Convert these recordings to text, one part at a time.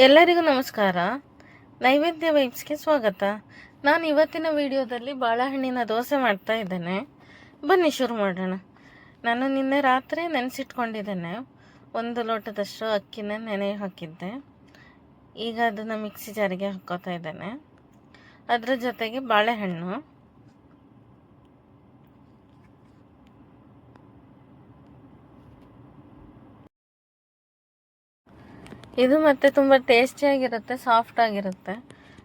ಎಲ್ಲರಿಗೂ ನಮಸ್ಕಾರ. ನೈವೇದ್ಯ ವೈಬ್ಸ್ಗೆ ಸ್ವಾಗತ. ನಾನು ಇವತ್ತಿನ ವಿಡಿಯೋದಲ್ಲಿ ಬಾಳೆಹಣ್ಣಿನ ದೋಸೆ ಮಾಡ್ತಾ ಇದ್ದೇನೆ. ಬನ್ನಿ ಶುರು ಮಾಡೋಣ. ನಾನು ನಿನ್ನೆ ರಾತ್ರಿ ನೆನೆಸಿಟ್ಕೊಂಡಿದ್ದೇನೆ. ಒಂದು ಲೋಟದಷ್ಟು ಅಕ್ಕಿನ ನೆನೆ ಹಾಕಿದ್ದೆ. ಈಗ ಅದನ್ನು ಮಿಕ್ಸಿ ಜಾರಿಗೆ ಹಾಕೋತಾ ಇದ್ದೇನೆ. ಅದರ ಜೊತೆಗೆ ಬಾಳೆಹಣ್ಣು. ಇದು ಮತ್ತೆ ತುಂಬ ಟೇಸ್ಟಿಯಾಗಿರುತ್ತೆ ಸಾಫ್ಟ್ ಆಗಿರುತ್ತೆ.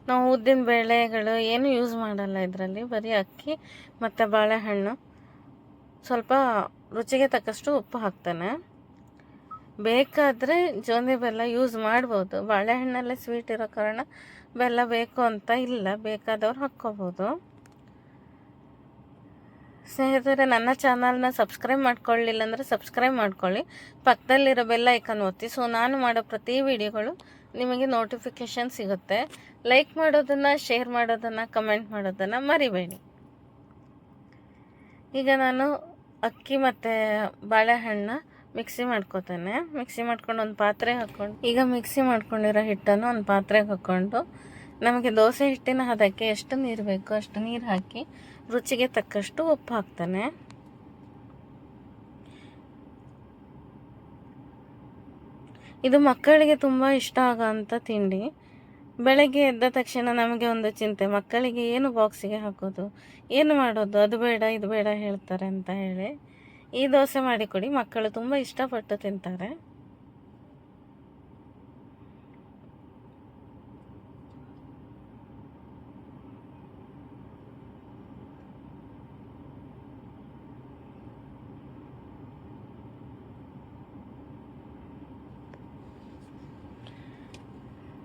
ನಾವು ಉದ್ದಿನ ಬೇಳೆಗಳು ಏನು ಯೂಸ್ ಮಾಡಲ್ಲ ಇದರಲ್ಲಿ. ಬರೀ ಅಕ್ಕಿ ಮತ್ತು ಬಾಳೆಹಣ್ಣು. ಸ್ವಲ್ಪ ರುಚಿಗೆ ತಕ್ಕಷ್ಟು ಉಪ್ಪು ಹಾಕ್ತಾನೆ. ಬೇಕಾದರೆ ಜೋಂದಿ ಬೆಲ್ಲ ಯೂಸ್ ಮಾಡ್ಬೋದು. ಬಾಳೆಹಣ್ಣಲ್ಲೇ ಸ್ವೀಟ್ ಇರೋ ಕಾರಣ ಬೆಲ್ಲ ಬೇಕು ಅಂತ ಇಲ್ಲ. ಬೇಕಾದವ್ರು ಹಾಕ್ಕೋಬೋದು. ಸ್ನೇಹಿತರೆ, ನನ್ನ ಚಾನಲ್ನ ಸಬ್ಸ್ಕ್ರೈಬ್ ಮಾಡ್ಕೊಳ್ಳಿಲ್ಲ ಅಂದರೆ ಸಬ್ಸ್ಕ್ರೈಬ್ ಮಾಡ್ಕೊಳ್ಳಿ. ಪಕ್ಕದಲ್ಲಿರೋ ಬೆಲ್ಲ ಐಕನ್ ಒತ್ತಿ. ಸೊ ನಾನು ಮಾಡೋ ಪ್ರತಿ ವಿಡಿಯೋಗಳು ನಿಮಗೆ ನೋಟಿಫಿಕೇಷನ್ ಸಿಗುತ್ತೆ. ಲೈಕ್ ಮಾಡೋದನ್ನು ಶೇರ್ ಮಾಡೋದನ್ನು ಕಮೆಂಟ್ ಮಾಡೋದನ್ನು ಮರಿಬೇಡಿ. ಈಗ ನಾನು ಅಕ್ಕಿ ಮತ್ತು ಬಾಳೆಹಣ್ಣ ಮಿಕ್ಸಿ ಮಾಡ್ಕೋತೇನೆ. ಮಿಕ್ಸಿ ಮಾಡ್ಕೊಂಡು ಒಂದು ಪಾತ್ರೆ ಹಾಕ್ಕೊಂಡು ಈಗ ಮಿಕ್ಸಿ ಮಾಡ್ಕೊಂಡಿರೋ ಹಿಟ್ಟನ್ನು ಒಂದು ಪಾತ್ರೆಗೆ ಹಾಕ್ಕೊಂಡು ನಮಗೆ ದೋಸೆ ಹಿಟ್ಟಿನ ಹದಕ್ಕೆ ಎಷ್ಟು ನೀರು ಬೇಕು ಅಷ್ಟು ನೀರು ಹಾಕಿ ರುಚಿಗೆ ತಕ್ಕಷ್ಟು ಉಪ್ಪು ಹಾಕ್ತಾನೆ. ಇದು ಮಕ್ಕಳಿಗೆ ತುಂಬ ಇಷ್ಟ ಆಗೋಂಥ ತಿಂಡಿ. ಬೆಳಗ್ಗೆ ಎದ್ದ ತಕ್ಷಣ ನಮಗೆ ಒಂದು ಚಿಂತೆ, ಮಕ್ಕಳಿಗೆ ಏನು ಬಾಕ್ಸಿಗೆ ಹಾಕೋದು, ಏನು ಮಾಡೋದು, ಅದು ಬೇಡ, ಇದು ಬೇಡ ಹೇಳ್ತಾರೆ ಅಂತ ಹೇಳಿ ಈ ದೋಸೆ ಮಾಡಿಕೊಡಿ. ಮಕ್ಕಳು ತುಂಬ ಇಷ್ಟಪಟ್ಟು ತಿಂತಾರೆ.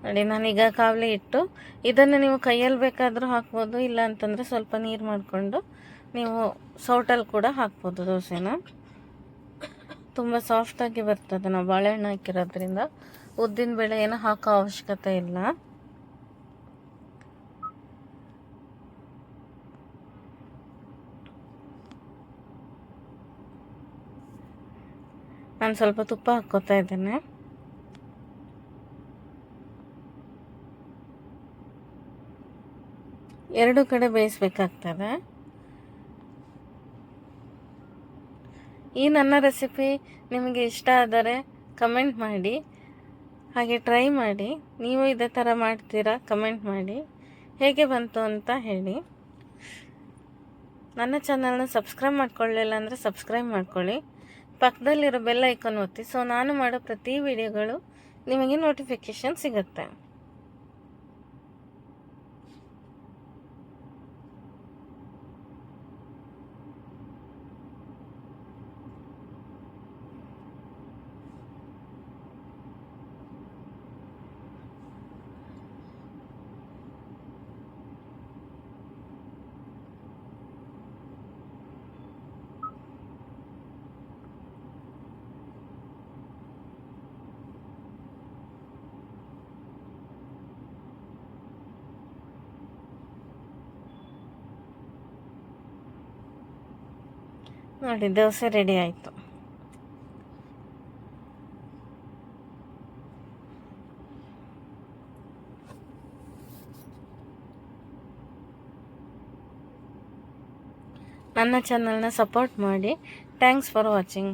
ನೋಡಿ ನಾನೀಗ ಕಾವಲಿ ಇಟ್ಟು ಇದನ್ನು ನೀವು ಕೈಯಲ್ಲಿ ಬೇಕಾದರೂ ಹಾಕ್ಬೋದು, ಇಲ್ಲ ಅಂತಂದರೆ ಸ್ವಲ್ಪ ನೀರು ಮಾಡಿಕೊಂಡು ನೀವು ಸೌಟಲ್ಲಿ ಕೂಡ ಹಾಕ್ಬೋದು ದೋಸೆನ. ತುಂಬ ಸಾಫ್ಟಾಗಿ ಬರ್ತದೆ ನಾವು ಬಾಳೆಹಣ್ಣು ಹಾಕಿರೋದ್ರಿಂದ. ಉದ್ದಿನ ಬೇಳೆ ಏನು ಹಾಕೋ ಅವಶ್ಯಕತೆ ಇಲ್ಲ. ನಾನು ಸ್ವಲ್ಪ ತುಪ್ಪ ಹಾಕ್ಕೋತಾ ಇದ್ದೇನೆ. ಎರಡು ಕಡೆ ಬೇಯಿಸ್ಬೇಕಾಗ್ತದೆ. ಈ ನನ್ನ ರೆಸಿಪಿ ನಿಮಗೆ ಇಷ್ಟ ಆದರೆ ಕಮೆಂಟ್ ಮಾಡಿ, ಹಾಗೆ ಟ್ರೈ ಮಾಡಿ, ನೀವು ಇದೇ ಥರ ಮಾಡ್ತೀರಾ ಕಮೆಂಟ್ ಮಾಡಿ, ಹೇಗೆ ಬಂತು ಅಂತ ಹೇಳಿ. ನನ್ನ ಚಾನಲ್ನ ಸಬ್ಸ್ಕ್ರೈಬ್ ಮಾಡ್ಕೊಳ್ಳಿಲ್ಲ ಅಂದರೆ ಸಬ್ಸ್ಕ್ರೈಬ್ ಮಾಡ್ಕೊಳ್ಳಿ. ಪಕ್ಕದಲ್ಲಿರೋ ಬೆಲ್ ಐಕಾನ್ ಒತ್ತಿ, ಸೊ ನಾನು ಮಾಡೋ ಪ್ರತಿ ವಿಡಿಯೋಗಳು ನಿಮಗೆ ನೋಟಿಫಿಕೇಷನ್ ಸಿಗುತ್ತೆ. ನೋಡಿ ದೋಸೆ ರೆಡಿ ಆಯಿತು. ನನ್ನ ಚಾನಲ್ನ ಸಪೋರ್ಟ್ ಮಾಡಿ. Thanks for watching